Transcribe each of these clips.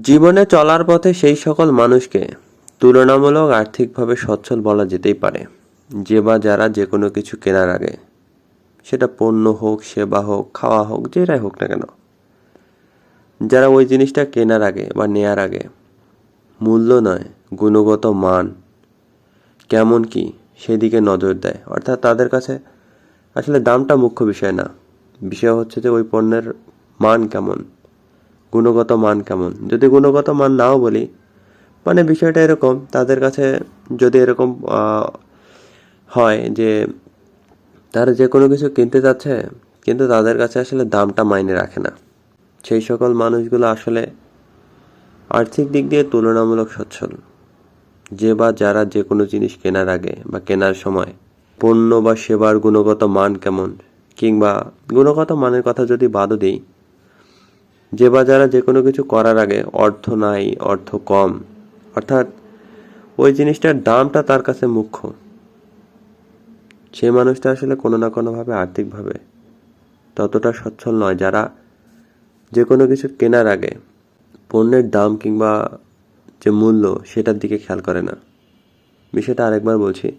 জীবনে চলার পথে সেই সকল মানুষকে তুলনামূলক আর্থিকভাবে সচ্ছল বলা যেতেই পারে। যে বা যারা যে কোনো কিছু কেনার আগে, সেটা পণ্য হোক, সেবা হোক, খাওয়া হোক, যেটাই হোক না কেন, যারা ওই জিনিসটা কেনার আগে বা নেয়ার আগে, মূল্য নয়, গুণগত মান কেমন কি সেদিকে নজর দেয়। অর্থাৎ তাদের কাছে আসলে দামটা মুখ্য বিষয় না। বিষয় হচ্ছে যে ওই পণ্যের মান কেমন গুণগত মান কেমন? যদি গুণগত মান নাও বলি মানে বিষয়টা এরকম, তাদের কাছে যদি এরকম হয় যে তারা যে কোনো কিছু কিনতে যাচ্ছে, কিন্তু তাদের কাছে আসলে দামটা মাইনে রাখে না। সেই সকল মানুষগুলো আসলে আর্থিক দিক দিয়ে তুলনামূলক সচ্ছল। যে বা যারা যে কোনো জিনিস কেনার আগে বা কেনার সময় পণ্য বা সেবার গুণগত মান কেমন? কিংবা গুণগত মানের কথা যদি বাদও দিই যে বা যারা যে কোনো কিছু করার আগে অর্থ নাই, অর্থ কম। অর্থাৎ ওই জিনিসটার দামটা তার কাছে মুখ্য। সে মানুষটা আসলে কোনো না কোনোভাবে আর্থিকভাবে ততটা সচ্ছল নয়। যারা যে কোনো কিছু কেনার আগে পণ্যের দাম কিংবা যে মূল্য সেটার দিকে খেয়াল করে না। বিষয়টা আরেকবার বলছি।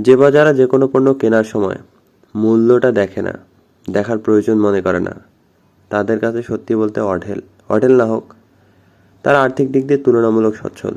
যে বা যারা যে কোনো পণ্য কেনার সময় মূল্যটা দেখে না, দেখার প্রয়োজন মনে করে না। তাদের কাছে সত্যি বলতে অঢেল অঢেল না হোক। তারা আর্থিক দিক দিয়ে তুলনামূলক সচ্ছল।